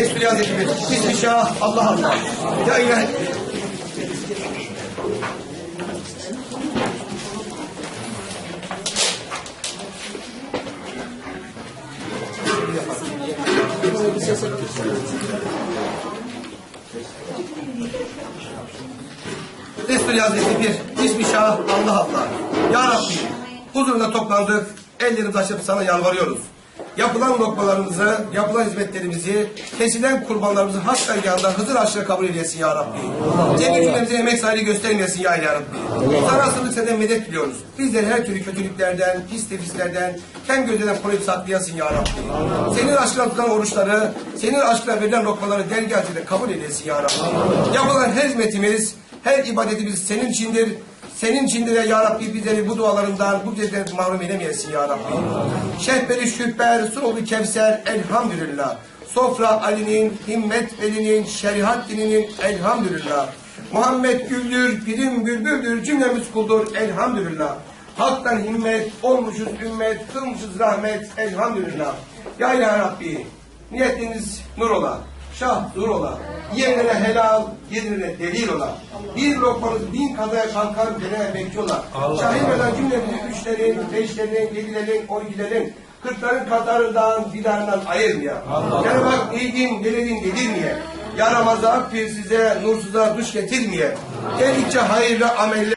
Tesbih Hazretleri. Bismillah. Allah Allah. Ya ilahe. Resul Hazreti bir, Bismillah, Allah Allah. Ya Rabbi, huzuruna toplandık, ellerimizi açıp sana yalvarıyoruz. Yapılan lokmalarımızı, yapılan hizmetlerimizi, kesilen kurbanlarımızı hak dergahında Hızır aşırı kabul eylesin ya Rabbi. Cemil cümlemize emek sahibi göstermeyesin ya Rabbi. Sana asıllık senden medet diliyoruz. Bizleri her türlü kötülüklerden, pis nefislerden, kem gözlerden koruyup saklayasın ya Rabbi. Senin aşkına tutan oruçları, senin aşkına verilen lokmaları dergahında kabul eylesin ya Rabbi. Yapılan her hizmetimiz, her ibadetimiz senin içindir. Senin içindir ya, ya Rabbi bizleri bu dualarından, bu geceden mahrum eylemeyesin ya Rabbi. Şehbeli şüpher, sunulu kevser, elhamdülillah. Sofra Ali'nin, himmet Veli'nin, şeriat dininin elhamdülillah. Muhammed güldür, pirim bülbüldür, cümlemiz kuldur elhamdülillah. Hak'tan himmet, olmuşuz ümmet, kılmışız rahmet elhamdülillah. Ya ya Rabbi, niyetiniz nur ola. Şah dur ola. Yiyenlere helal, yedirene delil ola. Bir lokmanız bin kadaya kalkar gene bekçi ola. Şahit olan cümlemizi üçlerin, beşlerin, yedilerin, on ikilerin, kırkların katarından, fidanından ayırmaya. Yani bak iyiyim, deledin dedirmeye. Yaramaza, akfir size, nursuza duş getirmeye. Geldikçe hayırlı ameller